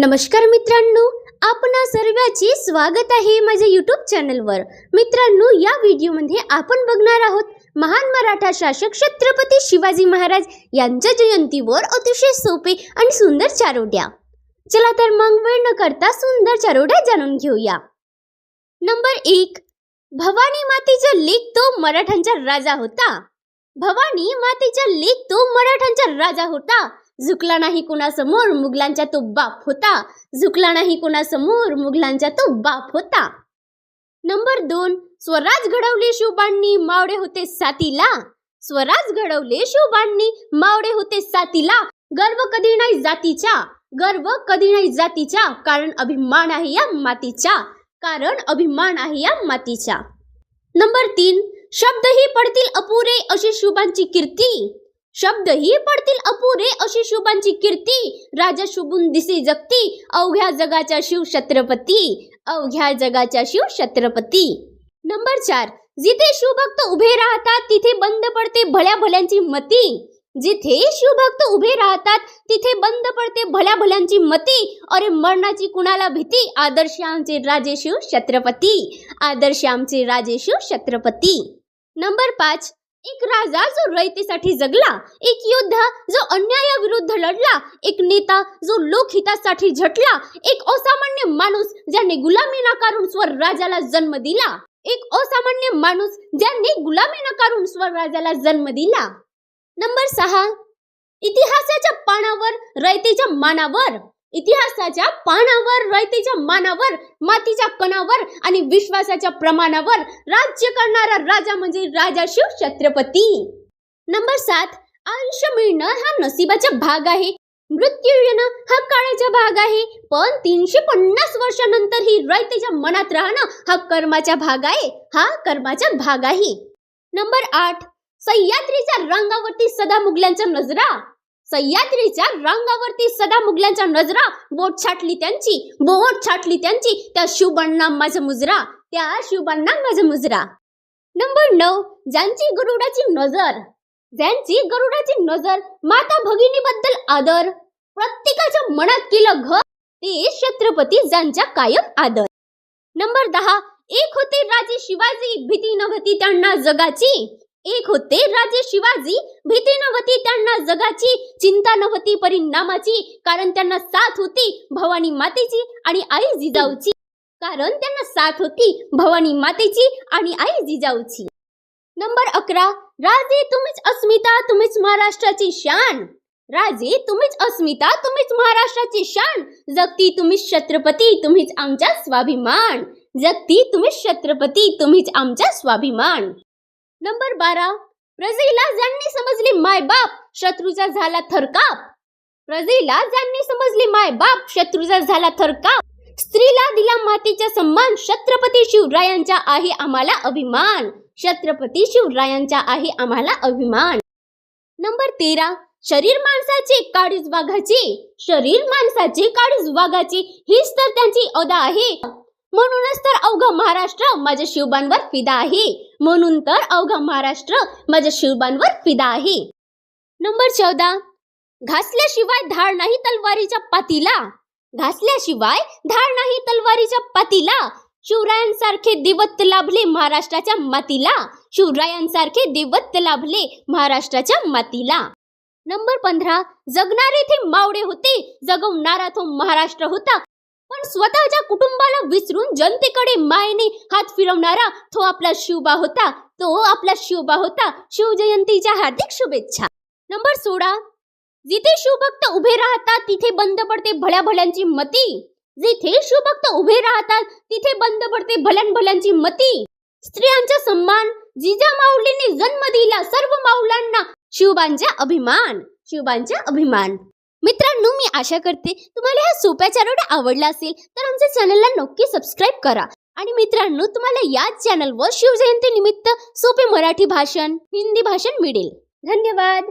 नमस्कार मित्रांनो आपणा सर्वांचे स्वागत आहे माझ्या यूट्यूब चॅनलवर मित्रांनो या व्हिडिओमध्ये आपण बघणार आहोत महान मराठा शासक छत्रपती शिवाजी महाराज यांच्या जयंतीवर अतिशय सोपे आणि सुंदर चारोड्या. चला तर मग वेळ न करता सुंदर चारोड्या जाणून घेऊया. नंबर एक भवानी मातेचा लेख तो मराठ्यांचा राजा होता. भवानी मातेचा लेख तो मराठ्यांचा राजा होता. झुकला नाही कुणासमोर मुघलांचा तो बाप होता. झुकला नाही कुणासमोर मुघलांचा तो बाप होता. नंबर दोन स्वराज घडवले शिवबांनी मावडे होते सातीला. स्वराज घडवले शिवबांनी मावडे होते सातीला. गर्व कधी नाही जातीचा. गर्व कधी नाही जातीचा. कारण अभिमान आहे या मातीचा. कारण अभिमान आहे या मातीचा. नंबर तीन शब्दही पडतील अपुरे अशी शुभांची कीर्ती. शब्दही पडतील अपुरे अशी शुभांची कीर्ती राजा शुभून दिसी जगती अवघ्या जगाच्या शिव छत्रपती अवघ्या जगाच्या शिव छत्रपती. नंबर चार जिथे शिवभक्त उभे राहतात तिथे बंद पडते भल्या भल्यांची मती. जिथे शिवभक्त उभे राहतात तिथे बंद पडते भल्या भल्यांची मती. अरे मरणाची कुणाला भीती? आदर्श आमचे राजे शिव छत्रपती. आदर्श आमचे राजे शिव छत्रपती. नंबर पाच एक राजा जो रयतेसाठी जगला एक योद्धा जो अन्यायाविरुद्ध लढला एक नेता जो लोकहितासाठी झटला एक असामान्य माणूस ज्याने गुलामी नाकारून स्वराज्याला जन्म दिला एक असामान्य माणूस ज्याने गुलामी नाकारून स्वराज्याला जन्म दिला. नंबर सहा इतिहासाच्या पानावर रयतेच्या मानावर. इतिहासाच्या पानावर रयतेच्या मानावर मातीच्या कणावर आणि विश्वासाच्या प्रमाणावर राज्य करणारा राजा म्हणजे राजा शिव छत्रपती. नंबर सात आयुष्य मिळणं हा नशिबाचा भाग आहे. मृत्यू येणं हा काळाचा भाग आहे. पण तीनशे पन्नास वर्षानंतर ही रयतेच्या मनात राहणं हा कर्माचा भाग आहे. हा कर्माचा भाग आहे. नंबर आठ सह्याद्रीच्या रंगावरती सदा मुघलांच्या नजरा. सह्याद्रीच्या रंगावरती सदा मुघलांच्या नजरा बोट छाटली त्यांची बोट छाटली त्यांची त्या शिवबांना माझा मुजरा त्या शिवबांना माझा मुजरा. नंबर नऊ ज्यांची गरुडाची नजर ज्यांची गरुडाची नजर माता भगिनीबद्दल आदर प्रत्येकाच्या मनात केलं घर ते छत्रपती ज्यांच्या कायम आदर. नंबर दहा एक होते राजे शिवाजी भीती नव्हती त्यांना जगाची. एक होते राजे शिवाजी. भीती नव्हती त्यांना जगाची चिंता नव्हती परिणामाची कारण त्यांना साथ होती भवानी मातेची आणि आई जिजाऊची. कारण त्यांना साथ होती भवानी मातेची आणि आई जिजाऊची. नंबर अकरा राजे तुम्हीच अस्मिता तुम्हीच महाराष्ट्राची शान. राजे तुम्हीच अस्मिता तुम्हीच महाराष्ट्राची शान. जगती तुम्हीच छत्रपती तुम्हीच आमचा स्वाभिमान. जगती तुम्हीच छत्रपती तुम्हीच आमचा स्वाभिमान. नंबर बारा. प्रजेला ज्यांनी समजली माय बाप शत्रूचा झाला थरकाप. प्रजेला ज्यांनी समजली माय बाप शत्रूचा झाला थरकाप. स्त्रीला दिला मातीचा सन्मान छत्रपती शिवरायांचा आहे आम्हाला अभिमान. छत्रपती शिवरायांचा आहे आम्हाला अभिमान. नंबर तेरा. शरीर माणसाचे काळीज वाघाचे. शरीर माणसाचे काळीज वाघाचे हीच तर त्यांची अदा आहे. म्हणूनच तर अवघं महाराष्ट्र माझ्या शिवबांवर फिदा आहे. म्हणून तर अवघं महाराष्ट्र माझ्या शिवबांवर फिदा आहे. नंबर चौदा. घासल्याशिवाय धाड नाही तलवारीच्या पातीला. घासल्याशिवाय धाड नाही तलवारीच्या पातीला. शिवरायांसारखे दिवत्त लाभले महाराष्ट्राच्या मातीला. शिवरायांसारखे दिवत लाभले महाराष्ट्राच्या मातीला. नंबर पंधरा. जगणारे ते मावडे होते. जगवणारा तो महाराष्ट्र होता. पण स्वतःच्या कुटुंबाला विसरून जनतेकडे मायेने हात फिरवणारा तो आपला शिवबा होता. तो आपला शिवबा होता. शिवजयंतीच्या हार्दिक शुभेच्छा. नंबर सोळा. जिथे शिवभक्त उभे राहतात तिथे बंद पडते भल्या भल्यांची मती. जिथे शिवभक्त उभे राहतात तिथे बंद पडते भल्यान भल्यांची मती. स्त्रियांचा सन्मान जिजा माऊलीने जन्म दिला सर्व माऊलांना. शिवबांचा अभिमान शिवबांचा अभिमान. मित्रांनो मी आशा करते तुम्हाला ह्या सोप्या चारोड्या आवडला असेल तर आमच्या चॅनलला नक्की सबस्क्राईब करा. आणि मित्रांनो तुम्हाला याच चॅनलवर शिवजयंती निमित्त सोपे मराठी भाषण हिंदी भाषण मिळेल. धन्यवाद!